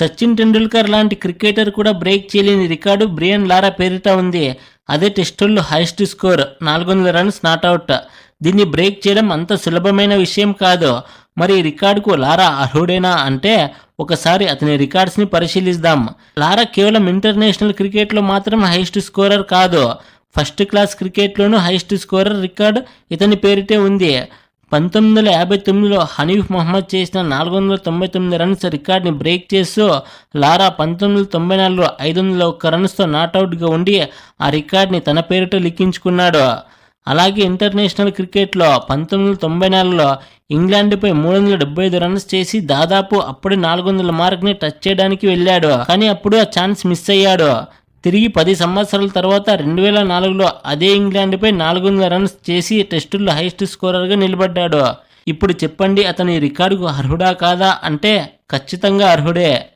సచిన్ టెండూల్కర్ లాంటి క్రికెటర్ కూడా బ్రేక్ చేయలేని రికార్డు బ్రియన్ లారా పేరిట ఉంది. అదే టెస్టుల్లో హైయెస్ట్ స్కోర్ నాలుగు వందల రన్స్ నాట్అవుట్ దీన్ని బ్రేక్ చేయడం అంత సులభమైన విషయం కాదు. మరి ఈ రికార్డుకు లారా అర్హుడేనా అంటే ఒకసారి అతని రికార్డ్స్ని పరిశీలిద్దాం. లారా కేవలం ఇంటర్నేషనల్ క్రికెట్లో మాత్రం హైయెస్ట్ స్కోరర్ కాదు. ఫస్ట్ క్లాస్ క్రికెట్లోనూ హైయెస్ట్ స్కోరర్ రికార్డు ఇతని పేరిటే ఉంది. పంతొమ్మిది వందల యాభై తొమ్మిదిలో హనీఫ్ మహమ్మద్ చేసిన నాలుగు వందల తొంభై తొమ్మిది రన్స్ రికార్డ్ని బ్రేక్ చేస్తూ లారా పంతొమ్మిది వందల తొంభై నాలుగులో ఐదు వందల ఒక్క రన్స్తో నాట్అవుట్గా ఉండి ఆ రికార్డ్ని తన పేరిట లిఖించుకున్నాడు. అలాగే ఇంటర్నేషనల్ క్రికెట్లో పంతొమ్మిది వందల తొంభై నాలుగులో ఇంగ్లాండ్పై మూడు వందల డెబ్బై ఐదు రన్స్ చేసి దాదాపు అప్పుడే నాలుగు వందల మార్క్ని టచ్ చేయడానికి వెళ్ళాడు. కానీ అప్పుడు ఆ ఛాన్స్ మిస్ అయ్యాడు. తిరిగి పది సంవత్సరాల తర్వాత రెండు వేల నాలుగులో అదే ఇంగ్లాండ్పై నాలుగు వందల రన్స్ చేసి టెస్టుల్లో హైయెస్ట్ స్కోరర్గా నిలబడ్డాడు. ఇప్పుడు చెప్పండి అతని రికార్డుకు అర్హుడా కాదా అంటే ఖచ్చితంగా అర్హుడే.